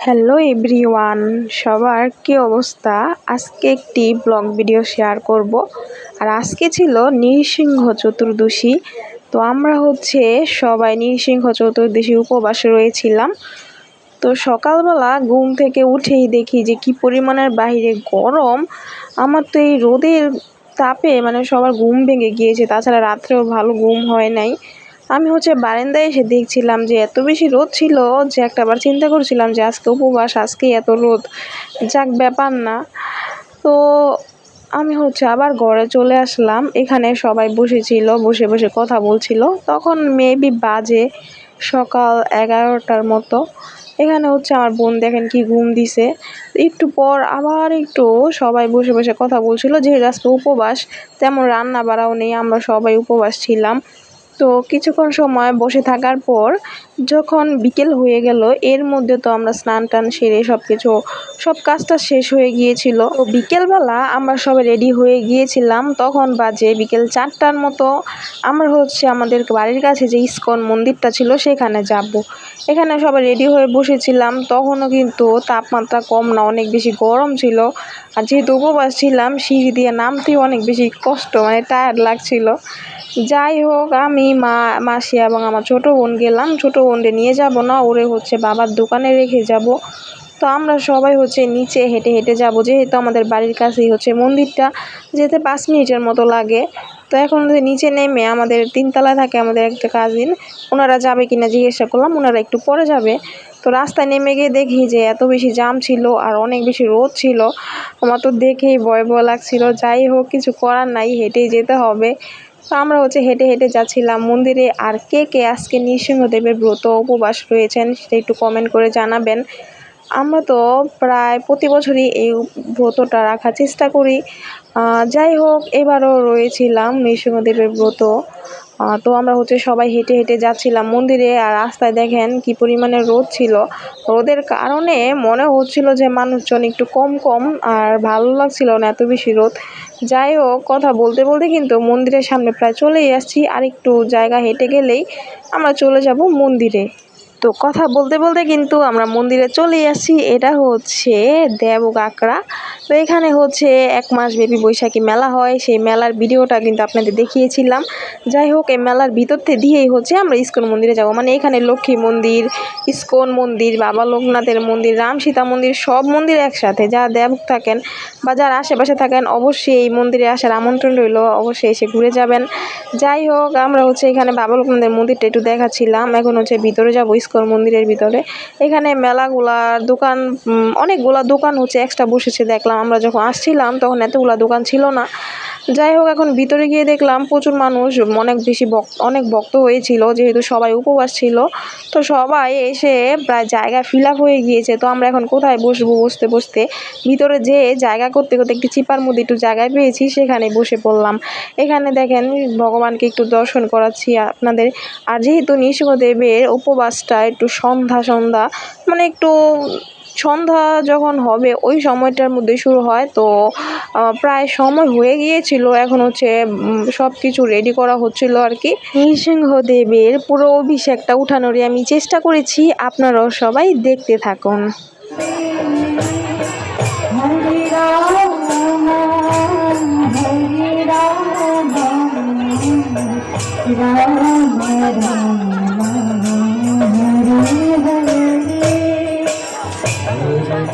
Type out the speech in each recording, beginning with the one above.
Hello everyone, সবার কি অবস্থা? আজকে একটি ব্লগ ভিডিও শেয়ার করব। আর আজকে ছিল নৃসিংহ চতুর্দশী। তো আমরা হচ্ছে সবাই নৃসিংহ চতুর্দশী উপবাস রয়েছিলাম। তো সকালবেলা ঘুম থেকে উঠেই দেখি যে কি পরিমাণের বাইরে গরম। আমার তো এই রোদের তাপে মানে সবার ঘুম ভেঙে গিয়েছে। তাছাড়া রাত্রেও ভালো ঘুম হয় নাই। আমি হচ্ছে বারান্দায় এসে দেখছিলাম যে এত বেশি রোদ ছিল যে একটাবার চিন্তা করছিলাম যে আজকে উপবাস, আজকে এত রোদ। যাক, ব্যাপার না। তো আমি হচ্ছে আবার ঘরে চলে আসলাম। এখানে সবাই বসেছিল, বসে বসে কথা বলছিল। তখন মেবি বাজে সকাল এগারোটার মতো। এখানে হচ্ছে আমার বোন দেখেন কি ঘুম দিছে। একটু পর আবার একটু সবাই বসে বসে কথা বলছিল যেহেতু আজকে উপবাস, তেমন রান্না বাড়াও নেই, আমরা সবাই উপবাস ছিলাম। তো কিছুক্ষণ সময় বসে থাকার পর যখন বিকেল হয়ে গেল, এর মধ্যে তো আমরা স্নান টান সেরে সব কিছু সব কাজটা শেষ হয়ে গিয়েছিল। তো বিকেলবেলা আমরা সবাই রেডি হয়ে গিয়েছিলাম। তখন বাজে বিকেল চারটার মতো। আমরা হচ্ছে আমাদের বাড়ির কাছে যে ইস্কন মন্দিরটা ছিল, সেখানে যাব। এখানে সবাই রেডি হয়ে বসেছিলাম। তখনও কিন্তু তাপমাত্রা কম না, অনেক বেশি গরম ছিল। আর যেহেতু উপবাস ছিলাম সিঁড়ি দিয়ে নামতেও অনেক বেশি কষ্ট মানে টায়ার্ড লাগছিল। যাই হোক, আমি মা, মাসি এবং আমার ছোটো বোন গেলাম। ছোটো বোনকে নিয়ে যাব না, ওরে হচ্ছে বাবার দোকানে রেখে যাব। তো আমরা সবাই হচ্ছে নিচে হেঁটে হেঁটে যাব, যেহেতু আমাদের বাড়ির কাছেই হচ্ছে মন্দিরটা, যেতে পাঁচ মিনিটের মতো লাগে। তো এখন নিচে নেমে আমাদের তিনতলায় থাকে আমাদের একটা কাজিন ওনারা যাবে কিনা জিজ্ঞাসা করলাম, ওনারা একটু পরে যাবে। তো রাস্তায় নেমে গিয়ে দেখি যে এত বেশি জাম ছিল আর অনেক বেশি রোদ ছিল। আমার তো দেখেই ভয় ভয় লাগছিল, যাই হোক, কিছু করার নাই, হেঁটেই যেতে হবে। তো আমরা হচ্ছে হেঁটে হেঁটে যাচ্ছিলাম মন্দিরে, আর কে কে আজকে নৃসিংহদেবের ব্রত উপবাস রয়েছেন সেটা একটু কমেন্ট করে জানাবেন। আমরা তো প্রায় প্রতি বছরই এই ব্রতটা রাখার চেষ্টা করি। যাই হোক, এবারও রয়েছিলাম নৃসিংহদেবের ব্রত। তো আমরা হচ্ছে সবাই হেঁটে হেঁটে যাচ্ছিলাম মন্দিরে, আর রাস্তায় দেখেন কি পরিমাণে রোদ ছিল। রোদের কারণে মনে হচ্ছিল যে মানুষজন একটু কম কম, আর ভালো লাগছিল না এত বেশি রোদ। যাই হোক, কথা বলতে বলতে কিন্তু মন্দিরের সামনে প্রায় চলেই আসছি। আর একটু জায়গা হেঁটে গেলেই আমরা চলে যাব মন্দিরে। তো কথা বলতে বলতে কিন্তু আমরা মন্দিরে চলে আসছি এটা হচ্ছে দেব কাঁকড়া তো এখানে হচ্ছে এক মাস ব্যাপী বৈশাখী মেলা হয়। সেই মেলার ভিডিওটা কিন্তু আপনাদের দেখিয়েছিলাম। যাই হোক, এই মেলার ভিতর দিয়েই হচ্ছে আমরা ইস্কন মন্দিরে যাব। মানে এখানে লক্ষ্মী মন্দির, ইস্কন মন্দির, বাবা লোকনাথের মন্দির, রাম সীতা মন্দির সব মন্দির একসাথে। যা দেব থাকেন বা যারা আশেপাশে থাকেন, অবশ্যই এই মন্দিরে আসার আমন্ত্রণ রইল। অবশ্যই এসে ঘুরে যাবেন। যাই হোক, আমরা হচ্ছে এখানে বাবা লোকনাথের মন্দিরটা একটু দেখাচ্ছিলাম। এখন হচ্ছে ভিতরে যাব ইস্কন মন্দিরের ভিতরে। এখানে মেলাগুলা দোকান অনেকগুলা দোকান হচ্ছে এক্সট্রা বসেছে দেখলাম। আমরা যখন আসছিলাম, তখন এতগুলা দোকান ছিল না। যাই হোক, এখন ভিতরে গিয়ে দেখলাম প্রচুর মানুষ, অনেক বেশি অনেক ভক্ত হয়েছিল, যেহেতু সবাই উপবাস ছিল। তো সবাই এসে প্রায় জায়গা ফিল হয়ে গিয়েছে। তো আমরা এখন কোথায় বসবো বসতে বসতে? ভিতরে যে জায়গা করতে করতে একটি চিপার মধ্যে একটু জায়গায় পেয়েছি, সেখানে বসে পড়লাম। এখানে দেখেন ভগবানকে একটু দর্শন করাচ্ছি আপনাদের। আর যেহেতু নৃসিংহদেবের উপবাসটা একটু সন্ধ্যা সন্ধ্যা মানে একটু সন্ধ্যা যখন হবে, ওই সময়টার মধ্যে শুরু হয়। তো প্রায় সময় হয়ে গিয়েছিল, এখন হচ্ছে সব কিছু রেডি করা হচ্ছিল আর কি। নৃসিংহদেবের পুরো অভিষেকটা উঠানোরই আমি চেষ্টা করেছি, আপনারাও সবাই দেখতে থাকুন। রাম Krishna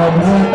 অদ্ভুত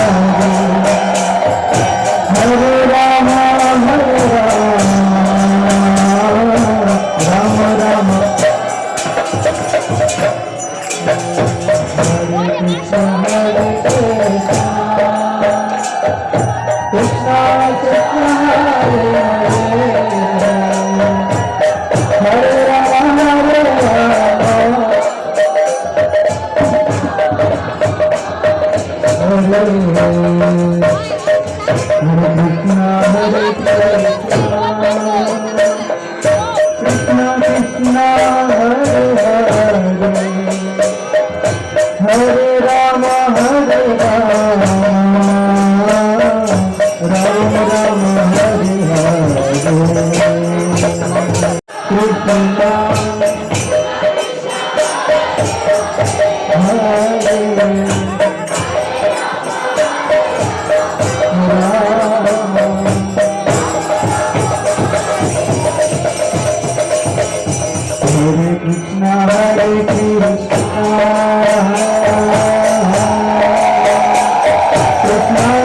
Krishna, Krishna Krishna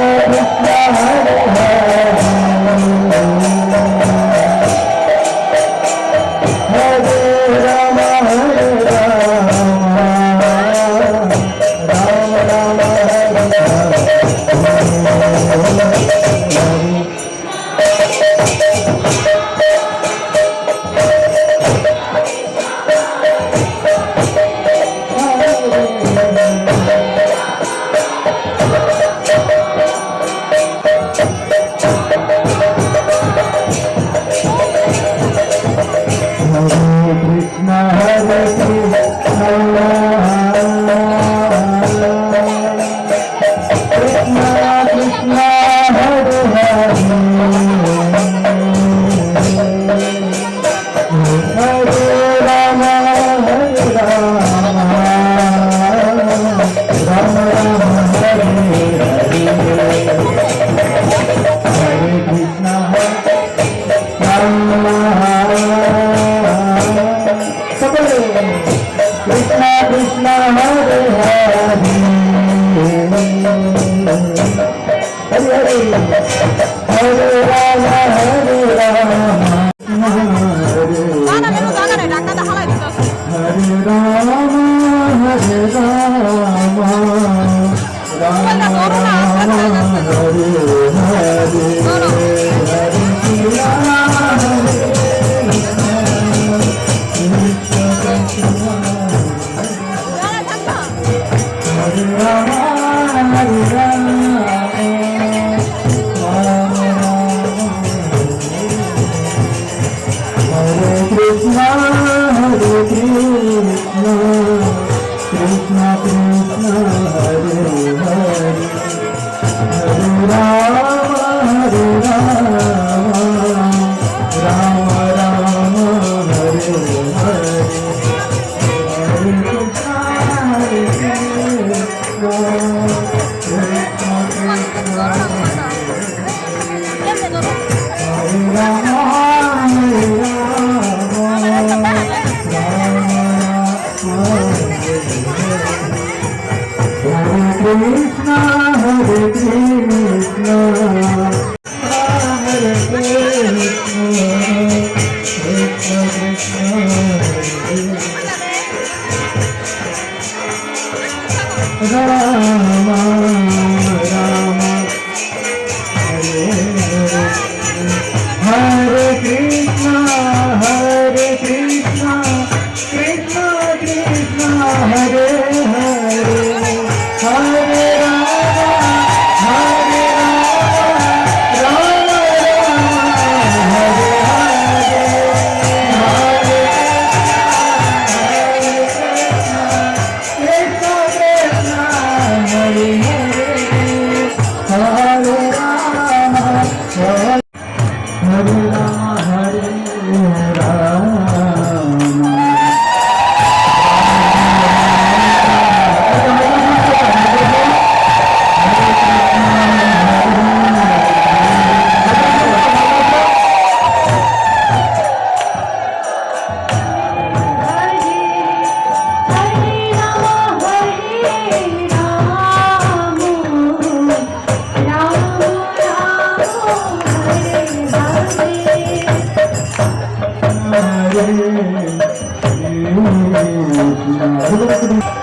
Rama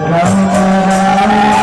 Rama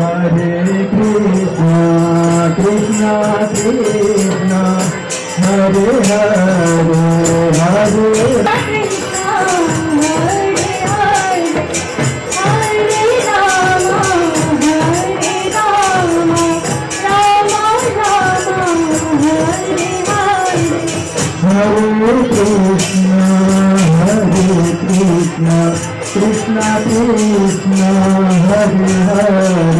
हरे Krishna Krishna Krishna Hare Hare Hare Krishna Krishna Hare Hare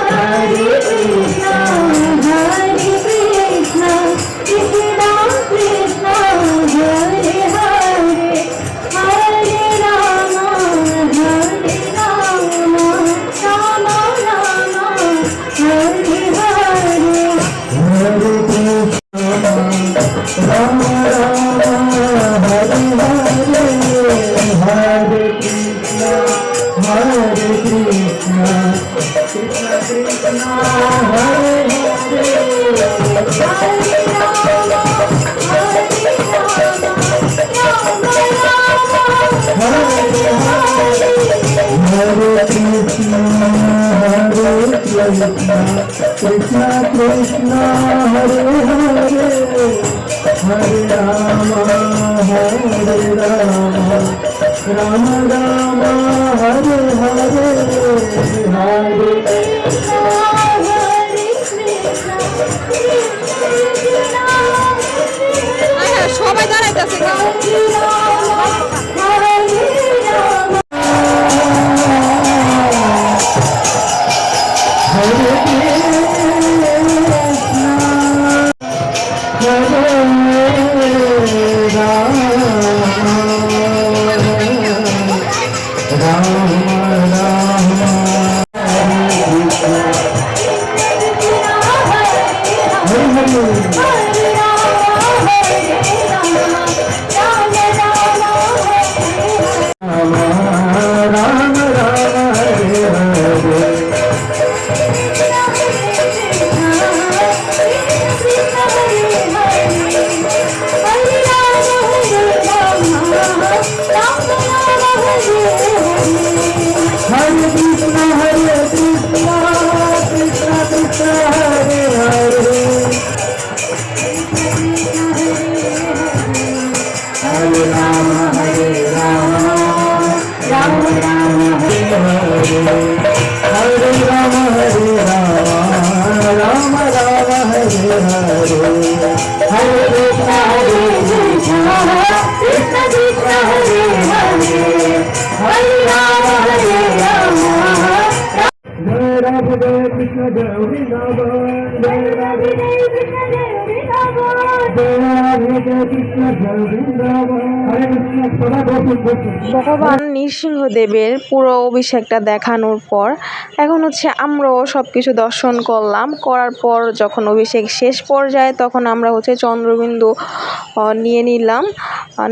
Krishna, Krishna Krishna, Hare Hare, Hare Rama, Hare Rama, Rama Rama, Hare Hare, Hare সবাই দাঁড়াইতেছে 我的没。Krishna Jai Vrindavan Jai Radhe Jai হরে কৃষ্ণ জয় বৃন্দাবন হরে কৃষ্ণ সদা গোপী গোপী ভগবান নৃসিংহদেবের পুরো অভিষেকটা দেখানোর পর, এখন হচ্ছে আমরাও সব কিছু দর্শন করলাম। করার পর যখন অভিষেক শেষ পর্যায়ে, তখন আমরা হচ্ছে চন্দ্রবিন্দু নিয়ে নিলাম।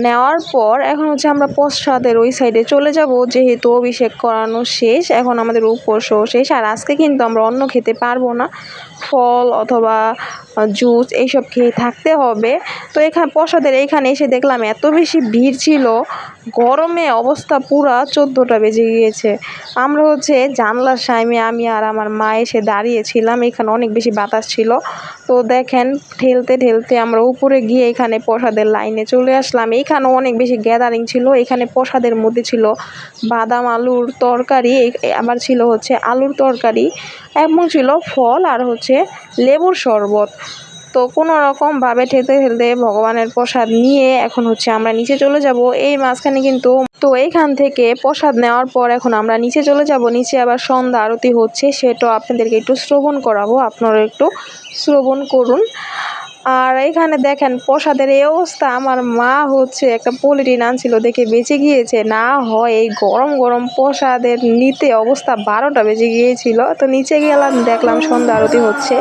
নেওয়ার পর এখন হচ্ছে আমরা প্রসাদের ওই সাইডে চলে যাব, যেহেতু অভিষেক করানো শেষ, এখন আমাদের উপোসও শেষ। আর আজকে কিন্তু আমরা অন্য খেতে পারব না। ফল অথবা জুস এইসব খেয়ে থাকতে হবে। তো এখানে প্রসাদের এইখানে এসে দেখলাম এত বেশি ভিড় ছিল, গরমে অবস্থা পুরা চোদ্দোটা বেজে গিয়েছে। আমরা হচ্ছে জানলার সাইমে আমি আর আমার মা এসে দাঁড়িয়েছিলাম এখানে অনেক বেশি বাতাস ছিল। তো দেখেন, ঠেলতে ঠেলতে আমরা উপরে গিয়ে এখানে প্রসাদের লাইনে চলে আসলাম। এইখানেও অনেক বেশি গ্যাদারিং ছিল, এখানে প্রসাদের মধ্যে ছিল বাদাম, আলুর তরকারি আবার ছিল হচ্ছে আলুর তরকারি, এবং ছিল ফল আর হচ্ছে লেবুর শরবত। তো কোনো রকমভাবে ঠেলতে ঠেলতে ভগবানের প্রসাদ নিয়ে এখন হচ্ছে আমরা নিচে চলে যাব। এই মাঝখানে কিন্তু তো এইখান থেকে প্রসাদ নেওয়ার পর এখন আমরা নিচে চলে যাব। নিচে আবার সন্ধ্যা আরতি হচ্ছে সেটাও আপনাদেরকে একটু শ্রবণ করাবো। আপনারা একটু শ্রবণ করুন। আর এখানে দেখেন প্রসাদের এই অবস্থা। আমার মা হচ্ছে একটা পলিটিন আনছিল, দেখে বেঁচে গিয়েছে। না হয় এই গরম গরম প্রসাদের নিতে অবস্থা বারোটা বেজে গিয়েছিল। তো নিচে গেলাম, দেখলাম সন্ধ্যা আরতি হচ্ছে।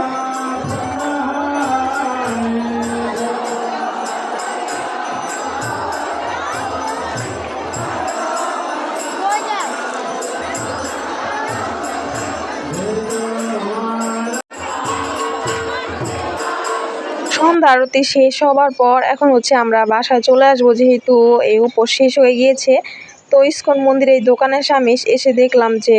আরতি শেষ হওয়ার পর এখন হচ্ছে আমরা বাসায় চলে আসব, যেহেতু এই উপোস শেষ হয়ে গিয়েছে। তো ইস্কন মন্দিরে এই দোকানের সামনে এসে দেখলাম যে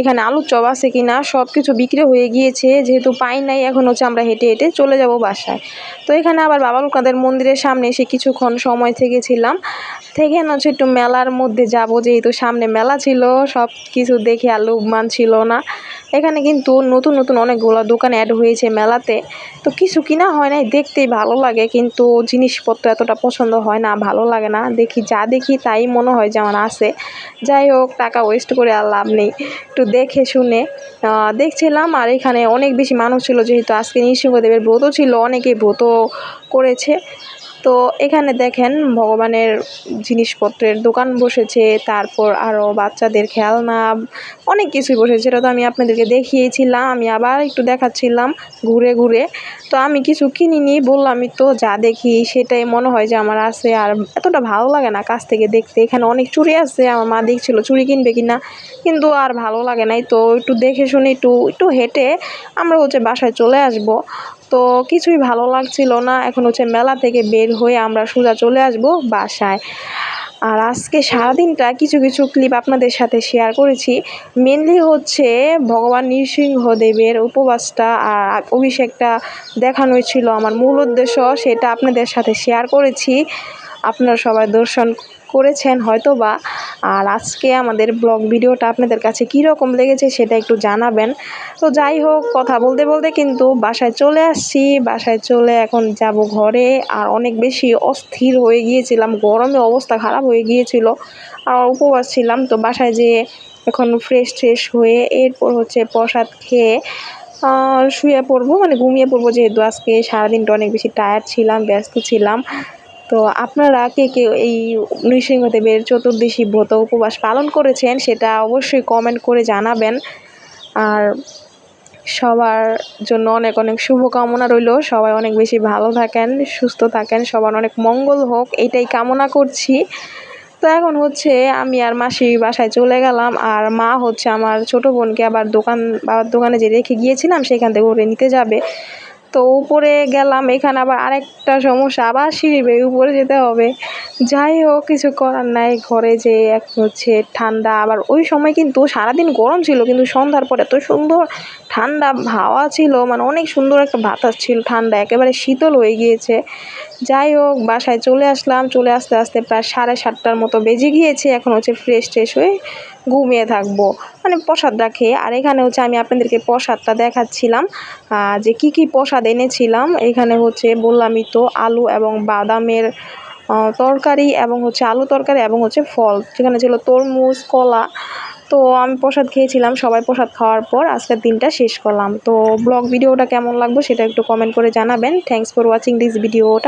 এখানে আলুর চপ আছে কি না সব কিছু বিক্রি হয়ে গিয়েছে, যেহেতু পাই নাই, এখন হচ্ছে আমরা হেঁটে হেঁটে চলে যাব বাসায়। তো এখানে আবার বাবা লোকাদের মন্দিরের সামনে এসে কিছুক্ষণ সময় থেকেছিলাম। থেকে হচ্ছে একটু মেলার মধ্যে যাব, যেহেতু সামনে মেলা ছিল সব কিছু দেখে আর লোকমান ছিল না। এখানে কিন্তু নতুন নতুন অনেকগুলো দোকান অ্যাড হয়েছে মেলাতে। তো কিছু কিনা হয় নাই, দেখতেই ভালো লাগে, কিন্তু জিনিসপত্র এতটা পছন্দ হয় না, ভালো লাগে না। দেখি, যা দেখি তাই মনে হয় যে আমার আছে। যাই হোক, টাকা ওয়েস্ট করে আর লাভ নেই। একটু দেখে শুনে দেখছিলাম, আর এখানে অনেক বেশি মানুষ ছিল, যেহেতু আজকে নৃসিংহদেবের ব্রত ছিল অনেকে ব্রত করেছে। তো এখানে দেখেন ভগবানের জিনিসপত্রের দোকান বসেছে, তারপর আরও বাচ্চাদের খেলনা, অনেক কিছুই বসেছে। সেটা তো আমি আপনাদেরকে দেখিয়েছিলাম, আমি আবার একটু দেখাচ্ছিলাম ঘুরে ঘুরে। তো আমি কিছু কিনিনি বললামই তো যা দেখি সেটাই মনে হয় যে আমার আছে। আর এতটা ভালো লাগে না কাছ থেকে দেখতে। এখানে অনেক চুরি আছে, আমার মা দেখছিল চুরি কিনবে কিনা, কিন্তু আর ভালো লাগে নাই। তো একটু দেখে শুনে একটু একটু হেঁটে আমরা হচ্ছে বাসায় চলে আসব। তো কিছুই ভালো লাগছিল না। এখন হচ্ছে মেলা থেকে বের হয়ে আমরা সোজা চলে আসব বাসায়। আর আজকে সারাদিনটা কিছু কিছু ক্লিপ আপনাদের সাথে শেয়ার করেছি। মেনলি হচ্ছে ভগবান নৃসিংহদেবের উপবাসটা আর অভিষেকটা দেখানোই ছিল আমার মূল উদ্দেশ্য, সেটা আপনাদের সাথে শেয়ার করেছি। আপনারা সবাই দর্শন করেছেন হয়তো বা আর আজকে আমাদের ব্লগ ভিডিওটা আপনাদের কাছে কী রকম লেগেছে সেটা একটু জানাবেন। তো যাই হোক, কথা বলতে বলতে কিন্তু বাসায় চলে আসছি। বাসায় চলে এখন যাব ঘরে। আর অনেক বেশি অস্থির হয়ে গিয়েছিলাম। গরমে অবস্থা খারাপ হয়ে গিয়েছিল। আর উপবাস ছিলাম। তো বাসায় যেয়ে এখন ফ্রেশ ট্রেশ হয়ে এরপর হচ্ছে প্রসাদ খেয়ে শুয়ে পড়ব। মানে ঘুমিয়ে পড়ব যেহেতু আজকে সারাদিনটা অনেক বেশি টায়ার্ড ছিলাম, ব্যস্ত ছিলাম। তো আপনারা কে কে এই নৃসিংহদেবের চতুর্দশী ব্রত উপবাস পালন করেছেন সেটা অবশ্যই কমেন্ট করে জানাবেন। আর সবার জন্য অনেক অনেক শুভকামনা রইল। সবাই অনেক বেশি ভালো থাকেন, সুস্থ থাকেন, সবার অনেক মঙ্গল হোক, এটাই কামনা করছি। তো এখন হচ্ছে আমি আর মাসি বাসায় চলে গেলাম, আর মা হচ্ছে আমার ছোট বোনকে আবার দোকান, বাবার দোকানে যে রেখে গিয়েছিলাম সেখান থেকে ওরে নিতে যাবে। তো উপরে গেলাম, এখানে আবার আরেকটা সমস্যা, আবার সিঁড়ি বেয়ে উপরে যেতে হবে। যাই হোক, কিছু করার নাই, ঘরে যে এক হচ্ছে ঠান্ডা। আবার ওই সময় কিন্তু সারাদিন গরম ছিল, কিন্তু সন্ধ্যার পরে এত সুন্দর ঠান্ডা হাওয়া ছিল মানে অনেক সুন্দর একটা বাতাস ছিল ঠান্ডা, একেবারে শীতল হয়ে গিয়েছে। যাই হোক, বাসায় চলে আসলাম, চলে আসতে আসতে প্রায় সাড়ে সাতটার মতো বেজে গিয়েছে, এখন হচ্ছে ফ্রেশ ট্রেশ হয়ে ঘুমিয়ে থাকব। মানে প্রসাদটা খেয়ে আর এখানে হচ্ছে আমি আপনাদেরকে প্রসাদটা দেখাচ্ছিলাম। যে কি কি প্রসাদ এনেছিলাম। এখানে হচ্ছে বললামই তো আলু এবং বাদামের তরকারি এবং হচ্ছে আলু তরকারি এবং হচ্ছে ফল। যেখানে ছিল তরমুজ, কলা। তো আমি প্রসাদ খেয়েছিলাম সবাই প্রসাদ খাওয়ার পর। আজকের দিনটা শেষ করলাম। তো ব্লগ ভিডিওটা কেমন লাগবে সেটা একটু কমেন্ট করে জানাবেন। থ্যাংকস ফর ওয়াচিং দিস ভিডিওটা